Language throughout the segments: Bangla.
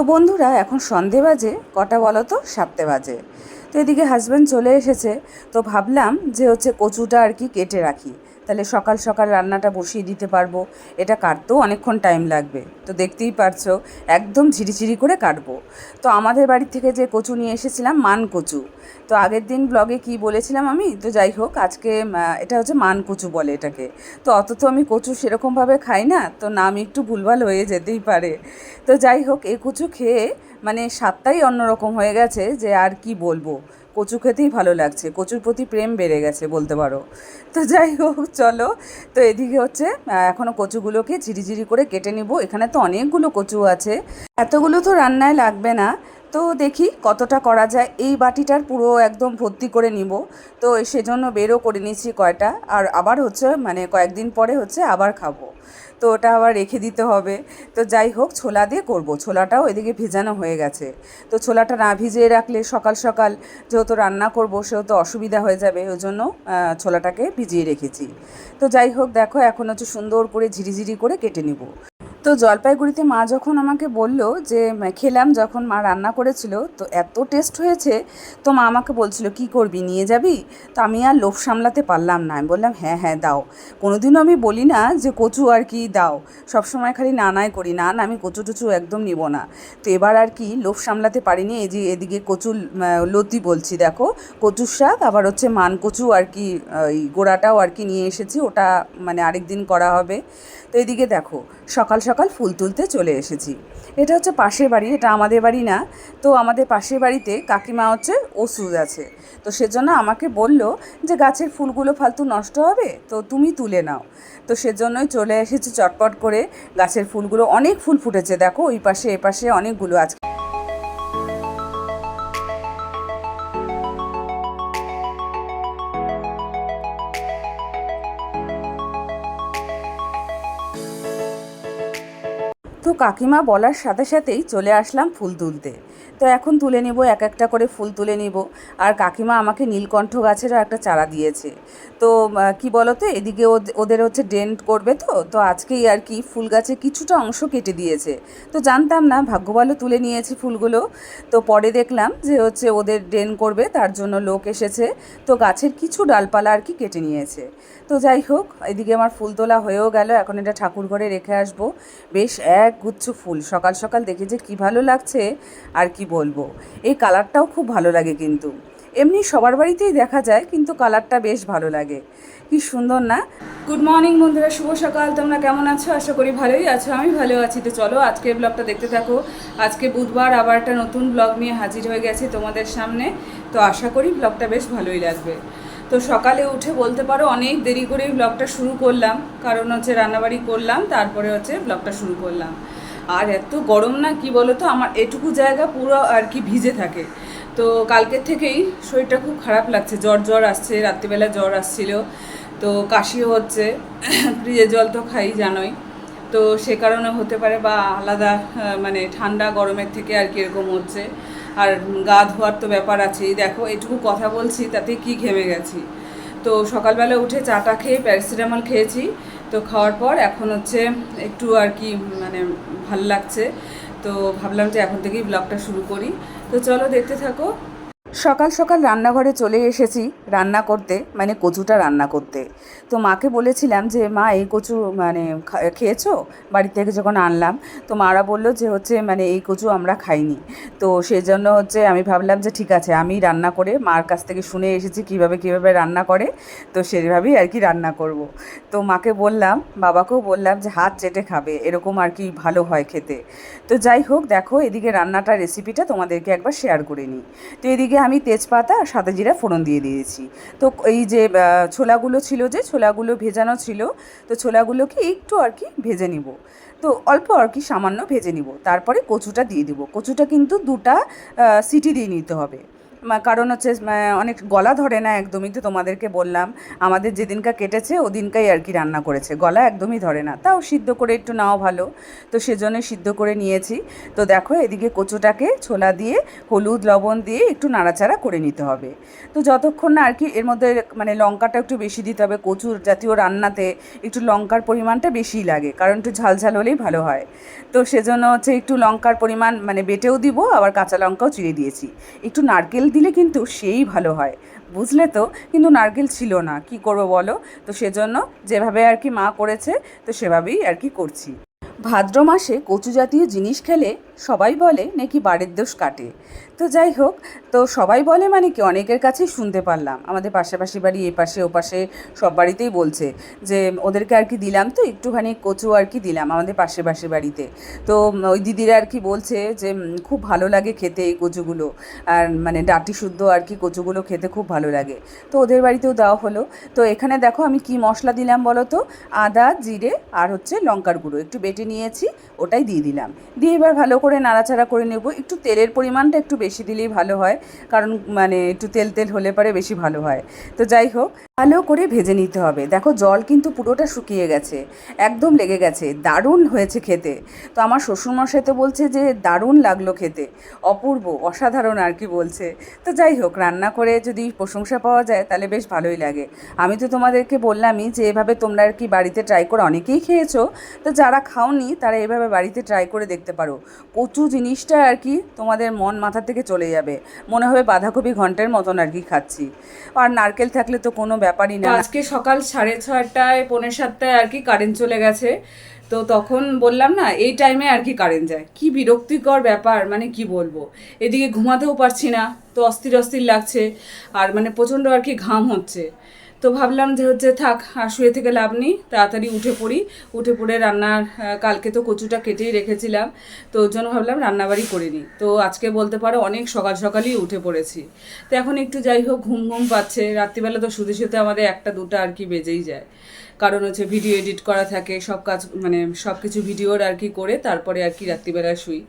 তো বন্ধুরা, এখন সন্ধে বাজে, কটা বলো তো সাতটে বাজে। তো এদিকে হাজব্যান্ড চলে এসেছে, তো ভাবলাম যে হচ্ছে কচুটা আর কি কেটে রাখি। তাহলে সকাল সকাল রান্নাটা বসিয়ে দিতে পারব। এটা কাটতেও অনেকক্ষণ টাইম লাগবে। তো দেখতেই পারছ, একদম ঝিরিঝিরি করে কাটবো। তো আমাদের বাড়ি থেকে যে কচু নিয়ে এসেছিলাম, মান কচু। তো আগের দিন ব্লগে কি বলেছিলাম আমি? তো যাই হোক, আজকে এটা হচ্ছে মান কচু বলে এটাকে। তো অত তো আমি কচু সেরকমভাবে খাই না, তো নাম একটু ভুলভাল হয়ে যেতেই পারে। তো যাই হোক এই কচু খেয়ে মানে স্বাদটাই অন্যরকম হয়ে গেছে যে আর কি বলব। কচু খেতেই ভালো লাগছে। কচুর প্রতি প্রেম বেড়ে গেছে বলতে পারো। তো যাই হোক, চলো। তো এদিকে হচ্ছে এখনও এখনও কচুগুলোকে ঝিরিঝিরি করে কেটে নিব। এখানে তো অনেকগুলো কচু আছে। এতগুলো তো রান্নায় লাগবে না। তো দেখি কতটা করা যায়। এই বাটিটার পুরো একদম ভর্তি করে নিব। তো সেজন্য বেরও করে নিচ্ছি কয়টা। আর আবার হচ্ছে মানে কয়েকদিন পরে হচ্ছে আবার খাব। তো ওটা আবার রেখে দিতে হবে। তো যাই হোক, ছোলা দিয়ে করব। ছোলাটাও এদিকে ভেজানো হয়ে গেছে। তো ছোলাটা না ভিজিয়ে রাখলে সকাল সকাল যেহেতু রান্না করব, সেহেতু অসুবিধা হয়ে যাবে। ওই জন্য ছোলাটাকে ভিজিয়ে রেখেছি। তো যাই হোক, দেখো এখন হচ্ছে সুন্দর করে ঝিরিঝিরি করে কেটে নিব। তো জলপাইগুড়িতে মা যখন আমাকে বলল যে খেলাম যখন মা রান্না করেছিল, তো এত টেস্ট হয়েছে, তো মা আমাকে বলছিল, কি করবি, নিয়ে যাবি? তো আমি আর লোভ সামলাতে পারলাম না। আমি বললাম হ্যাঁ হ্যাঁ দাও। কোনোদিনও আমি বলি না যে, কচু আর কি দাও। সবসময় খালি না, নাই করি। না না, আমি কচু টচু একদম নিব না। তো এবার আর কি লোভ সামলাতে পারিনি। এই যে, এদিকে কচু লতি বলছি, দেখো, কচুর শাক, আবার হচ্ছে মান কচু আর কি, ওই গোড়াটাও আর কি নিয়ে এসেছি। ওটা মানে আরেক দিন করা হবে। তো এদিকে দেখো, সকাল ফুল তুলতে চলে এসেছি। এটা হচ্ছে পাশের বাড়ি, এটা আমাদের বাড়ি না। তো আমাদের পাশের বাড়িতে কাকিমা হচ্ছে ওষুধ আছে। তো সেজন্য আমাকে বলল যে গাছের ফুলগুলো ফালতু নষ্ট হবে, তো তুমি তুলে নাও। তো সেজন্যই চলে এসেছি চটপট করে গাছের ফুলগুলো। অনেক ফুল ফুটেছে, দেখো, ওই পাশে, এ পাশে অনেকগুলো আজকে তো কাকিমা বলার সাথে সাথেই চলে আসলাম ফুল তুলতে। তো এখন তুলে নিব এক একটা করে ফুল তুলে নিব। আর কাকিমা আমাকে নীলকণ্ঠ গাছেরও একটা চারা দিয়েছে। তো কি বলো তো এদিকে ওদ- ওদের হচ্ছে ডেন্ট করবে তো তো আজকেই আর কি ফুল গাছে কিছুটা অংশ কেটে দিয়েছে। তো জানতাম না, ভাগ্য ভালো তুলে নিয়েছি ফুলগুলো। তো পরে দেখলাম যে হচ্ছে ওদের ড্রেন করবে, তার জন্য লোক এসেছে। তো গাছের কিছু ডালপালা আর কি কেটে নিয়েছে। তো যাই হোক, এদিকে আমার ফুল তোলা হয়েও গেল, এখন এটা ঠাকুর ঘরে রেখে আসব। বেশ এক গুচ্ছ ফুল। সকাল সকাল দেখে যে কি ভালো লাগছে, আর কি বলব। এই কালারটাও খুব ভালো লাগে কিন্তু। এমনি সবার বাড়িতেই দেখা যায়, কিন্তু কালারটা বেশ ভালো লাগে। কি সুন্দর না? গুড মর্নিং বন্ধুরা, শুভ সকাল। তোমরা কেমন আছো? আশা করি ভালোই আছো আমি ভালো আছি। তো চলো আজকের ব্লগটা দেখতে থাকো। আজকে বুধবার আবার একটা নতুন ব্লগ নিয়ে হাজির হয়ে গেছি তোমাদের সামনে। তো আশা করি ব্লগটা বেশ ভালোই লাগবে। তো সকালে উঠে বলতে পারো অনেক দেরি করেই ব্লগটা শুরু করলাম। কারণ হচ্ছে রান্নাবাড়ি করলাম, তারপরে হচ্ছে ব্লগটা শুরু করলাম। আর এত গরম না, কি বলো তো আমার এটুকু জায়গা পুরো আর কি ভিজে থাকে। তো কালকের থেকেই শরীরটা খুব খারাপ লাগছে। জ্বর জ্বর আসছে, রাত্রিবেলা জ্বর আসছিল। তো কাশিও হচ্ছে ফ্রিজের জল তো খাই, জানোই। তো সে কারণে হতে পারে বা আলাদা মানে ঠান্ডা গরমের থেকে আর কি এরকম হচ্ছে। আর গা ধোয়ার তো ব্যাপার আছেই দেখো এটুকু কথা বলছি, তাতে কি ঘেমে গেছি। তো সকালবেলা উঠে চাটা খেয়ে প্যারাসিটামল খেয়েছি। তো খাওয়ার পর এখন হচ্ছে একটু আর কি মানে ভালো লাগছে। তো ভাবলাম যে এখন থেকেই ব্লগটা শুরু করি। তো চলো দেখতে থাকো। সকাল সকাল রান্নাঘরে চলে এসেছি রান্না করতে মানে কচুটা রান্না করতে। তো মাকে বলেছিলাম যে, মা, এই কচু মানে খেয়েছো? বাড়ি থেকে যখন আনলাম। তো মারা বলল যে, হচ্ছে মানে এই কচু আমরা খাইনি। তো সেই জন্য হচ্ছে আমি ভাবলাম যে, ঠিক আছে, আমি রান্না করে মার কাছ থেকে শুনে এসেছি কীভাবে কীভাবে রান্না করে। তো সেভাবেই আর কি রান্না করব। তো মাকে বললাম, বাবাকেও বললাম যে, হাত চেটে খাবে, এরকম আর কি ভালো হয় খেতে। তো যাই হোক, দেখো, এদিকে রান্নাটা রেসিপিটা তোমাদেরকে একবার শেয়ার করে নিই। তো এদিকে আমি তেজপাতা আর সাদা জিরা ফোড়ন দিয়ে দিয়েছি। তো এই যে ছোলাগুলো ছিল যে, ছোলাগুলো ভেজানো ছিল, তো ছোলাগুলোকে একটু আর কি ভেজে নিব। তো অল্প আর কি সামান্য ভেজে নিব। তারপরে কচুটা দিয়ে দিব। কচুটা কিন্তু দুটা সিটি দিয়ে নিতে হবে। কারণ হচ্ছে অনেক গলা ধরে না একদমই তো তোমাদেরকে বললাম। আমাদের যেদিনকা কেটেছে, ওদিনকাই আর কি রান্না করেছে। গলা একদমই ধরে না। তাও সিদ্ধ করে একটু নাও ভালো। তো সেজন্য সিদ্ধ করে নিয়েছি। তো দেখো, এদিকে কচুটাকে ছোলা দিয়ে, হলুদ, লবণ দিয়ে একটু নাড়াচাড়া করে নিতে হবে। তো যতক্ষণ না আর কি এর মধ্যে মানে লঙ্কাটা একটু বেশি দিতে হবে, কচুর জাতীয় রান্নাতে একটু লঙ্কার পরিমাণটা বেশিই লাগে, কারণ একটু ঝাল ঝাল হলেই ভালো হয়। তো সেজন্য হচ্ছে একটু লঙ্কার পরিমাণ মানে বেটেও দিব, আবার কাঁচা লঙ্কাও চিড়ে দিয়েছি। একটু নারকেল দিলে কিন্তু সেই ভালো হয়। বুঝলে তো? কিন্তু নারকেল ছিল না। কি করব বলো? তো সেজন্য যেভাবে আর কি মা করেছে, তো সেভাবেই আর কি করছি। ভাদ্র মাসে কচু জাতীয় জিনিস খেলে সবাই বলে নাকি বাড়ির দোষ কাটে। তো যাই হোক, তো সবাই বলে মানে কি, অনেকের কাছেই শুনতে পারলাম। আমাদের পাশাপাশি বাড়ি, এ পাশে, ও পাশে সব বাড়িতেই বলছে যে, ওদেরকে আর কি দিলাম তো, একটুখানি কচু আর কি দিলাম আমাদের পাশে পাশে বাড়িতে। তো ওই দিদিরা আর কি বলছে যে খুব ভালো লাগে খেতে এই কচুগুলো। আর মানে ডাটি শুদ্ধ আর কি কচুগুলো খেতে খুব ভালো লাগে। তো ওদের বাড়িতেও দেওয়া হলো। তো এখানে দেখো আমি কি মশলা দিলাম বলো তো? আদা, জিরে আর হচ্ছে লঙ্কার গুঁড়ো। একটু বেটে নিয়েছি, ওটাই দিয়ে দিলাম। দিয়ে এবার ভালো করে নাড়াচাড়া করে নেব। একটু তেলের পরিমাণটা একটু বেশি দিলেই ভালো হয়, কারণ মানে একটু তেল তেল হলে পরে বেশি ভালো হয়। তো যাই হোক, ভালো করে ভেজে নিতে হবে। দেখো, জল কিন্তু পুরোটা শুকিয়ে গেছে, একদম লেগে গেছে, দারুণ হয়েছে খেতে। তো আমার শ্বশুরমশাই তো বলছে যে, দারুণ লাগল খেতে, অপূর্ব, অসাধারণ আর কি বলছে। তো যাই হোক, রান্না করে যদি প্রশংসা পাওয়া যায়, তাহলে বেশ ভালোই লাগে। আমি তো তোমাদেরকে বললামই যে, এভাবে তোমরা আর কি বাড়িতে ট্রাই করে অনেকেই খেয়েছো, তো যারা খাওনি, তারা এভাবে বাড়িতে ট্রাই করে দেখতে পারো। কচু জিনিসটা আর কি তোমাদের মন মাথা থেকে চলে যাবে। মনে হবে বাঁধাকপি ঘণ্টার মতন আর কি খাচ্ছি। আর নারকেল থাকলে তো কোনো ব্যাপারই না। আজকে সকাল সাড়ে ছয়টায়, পৌনে সাতটায় আর কি কারেন্ট চলে গেছে। তো তখন বললাম না, এই টাইমে আর কি কারেন্ট যায়। কি বিরক্তিকর ব্যাপার মানে কি বলব? এদিকে ঘুমাতেও পারছি না, তো অস্থির অস্থির লাগছে। আর মানে প্রচণ্ড আর কি ঘাম হচ্ছে। তো ভাবলাম যে হচ্ছে থাক আর শুয়ে থেকে লাভ নেই, তাড়াতাড়ি উঠে পড়ি। উঠে পড়ে রান্নার কালকে তো কচুটা কেটেই রেখেছিলাম, তো ওর জন্য ভাবলাম রান্নাবাড়ি করে নিই। তো আজকে বলতে পারো অনেক সকাল সকালই উঠে পড়েছি। তো এখন একটু যাই হোক, ঘুম ঘুম পাচ্ছে, রাত্রিবেলা তো শুতে শুতে আমাদের একটা দুটো আর কি বেজেই যায়। কারণ হচ্ছে ভিডিও এডিট করা থাকে, সব কাজ মানে সব কিছু ভিডিওর আর কি করে তারপরে আর কি রাত্রিবেলা শুই।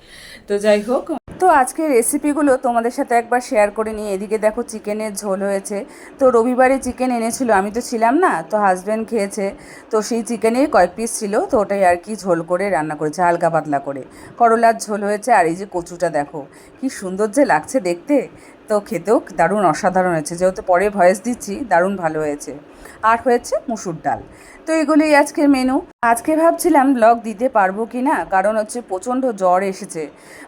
তো যাই হোক তো আজকে রেসিপিগুলো তোমাদের সাথে একবার শেয়ার করে নিই। এদিকে দেখো চিকেনের ঝোল হয়েছে। তো রবিবারে চিকেন এনেছিল, আমি তো ছিলাম না, তো হাজব্যান্ড খেয়েছে। তো সেই চিকেনের কয়েক পিস ছিল, তো ওটাই আর কি ঝোল করে রান্না করেছে, হালকা পাতলা করে। করলার ঝোল হয়েছে, আর এই যে কচুটা দেখো, কি সুন্দর যে লাগছে দেখতে। তো খেতেও দারুণ অসাধারণ হয়েছে। যেহেতু পরে ভয়েস দিচ্ছি, দারুণ ভালো হয়েছে। আর হয়েছে মুসুর ডাল। তো এগুলোই আজকের মেনু আজকে ভাবছিলাম ব্লগ দিতে পারব কি না? কারণ হচ্ছে প্রচণ্ড জ্বর এসেছে।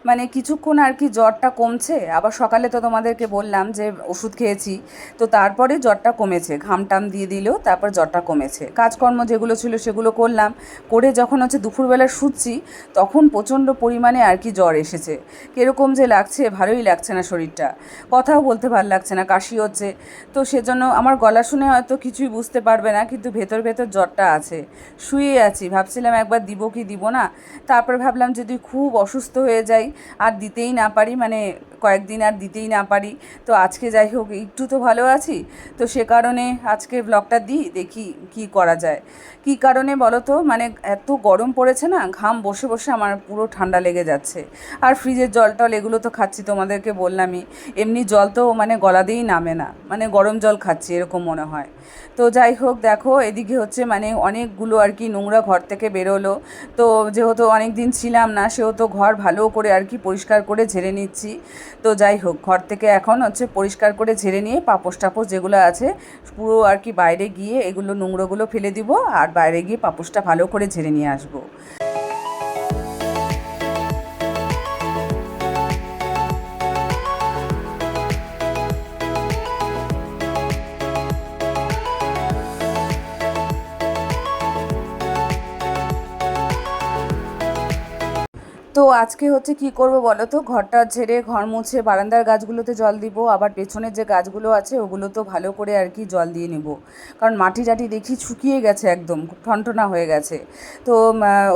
মানে কিছুক্ষণ আর কি জ্বরটা কমছে। আবার সকালে তো তোমাদেরকে বললাম যে ওষুধ খেয়েছি। তো তারপরে জ্বরটা কমেছে। ঘাম টাম দিয়ে দিল, তারপর জ্বরটা কমেছে। কাজকর্ম যেগুলো ছিল সেগুলো করলাম। করে যখন হচ্ছে দুপুরবেলা শুচ্ছি, তখন প্রচণ্ড পরিমাণে আর কি জ্বর এসেছে। কীরকম যে লাগছে, ভালোই লাগছে না শরীরটা। কথাও বলতে ভালো লাগছে না কাশি হচ্ছে। তো সেজন্য আমার গলা শুনে হয়তো কিছুই বুঝতে পারবে না, কিন্তু ভেতর ভেতর জ্বরটা আছে। শুয়ে আছি, ভাবছিলাম একবার দিব কি দিব না, তারপর ভাবলাম যদি খুব অসুস্থ হয়ে যাই, আর দিতেই না পারি মানে কয়েকদিন আর দিতেই না পারি। তো আজকে যাই হোক, একটু তো ভালো আছি। তো সে কারণে আজকে ব্লগটা দিই, দেখি কি করা যায়। কি কারণে বলো তো মানে এত গরম পড়েছে না, ঘাম বসে বসে আমার পুরো ঠান্ডা লেগে যাচ্ছে। আর ফ্রিজের জল টল এগুলো তো খাচ্ছি, তোমাদেরকে বললামই। এমনি জল তো মানে গলা দিয়েই নামে না মানে গরম জল খাচ্ছি এরকম মনে হয়। তো যাই হোক, দেখো, এদিকে হচ্ছে মানে অনেকগুলো আর কি নোংরা ঘর থেকে বেরোলো। তো যেহেতু অনেক দিন ছিলাম না, সেহেতু ঘর ভালো করে আর কি পরিষ্কার করে ঝেড়ে নিচ্ছি। তো যাই হোক, ঘর থেকে এখন হচ্ছে পরিষ্কার করে ঝেড়ে নিয়ে পাপোশ টাপোশ যেগুলো আছে, পুরো আর কি বাইরে গিয়ে এগুলো নোংরোগুলো ফেলে দিব আর বাইরে গিয়ে পাপোশটা ভালো করে ঝেড়ে নিয়ে আসব। তো আজকে হচ্ছে কি করব বলো তো? ঘরটা ঝেড়ে ঘর মুছে বারান্দার গাছগুলোতে জল দিব, আবার পেছনের যে গাছগুলো আছে ওগুলো তো ভালো করে আর কি জল দিয়ে নেব। কারণ মাটি টাটি দেখি শুকিয়ে গেছে একদম ঠনঠনা হয়ে গেছে। তো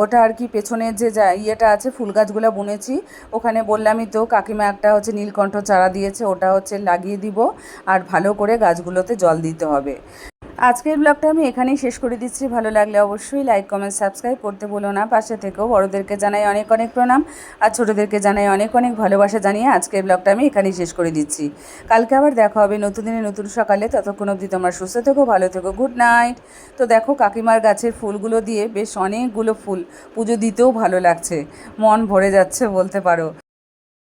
ওটা আর কি পেছনের যে যা ইয়েটা আছে ফুল গাছগুলো বুনেছি, ওখানে বললামই তো, কাকিমা একটা হচ্ছে নীলকণ্ঠ চারা দিয়েছে, ওটা হচ্ছে লাগিয়ে দিব, আর ভালো করে গাছগুলোতে জল দিতে হবে। আজকের ব্লগটা আমি এখানেই শেষ করে দিচ্ছি। ভালো লাগলে অবশ্যই লাইক কমেন্ট সাবস্ক্রাইব করতে বলো না। পাশে থেকেও বড়োদেরকে জানাই অনেক অনেক প্রণাম আর ছোটোদেরকে জানাই অনেক অনেক ভালোবাসা জানিয়ে আজকের ব্লগটা আমি এখানেই শেষ করে দিচ্ছি। কালকে আবার দেখা হবে নতুন দিনে নতুন সকালে। ততক্ষণ অবধি তোমরা সুস্থ থেকো, ভালো থেকো গুড নাইট তো দেখো কাকিমার গাছের ফুলগুলো দিয়ে বেশ অনেকগুলো ফুল পুজো দিতেও ভালো লাগছে। মন ভরে যাচ্ছে বলতে পারো।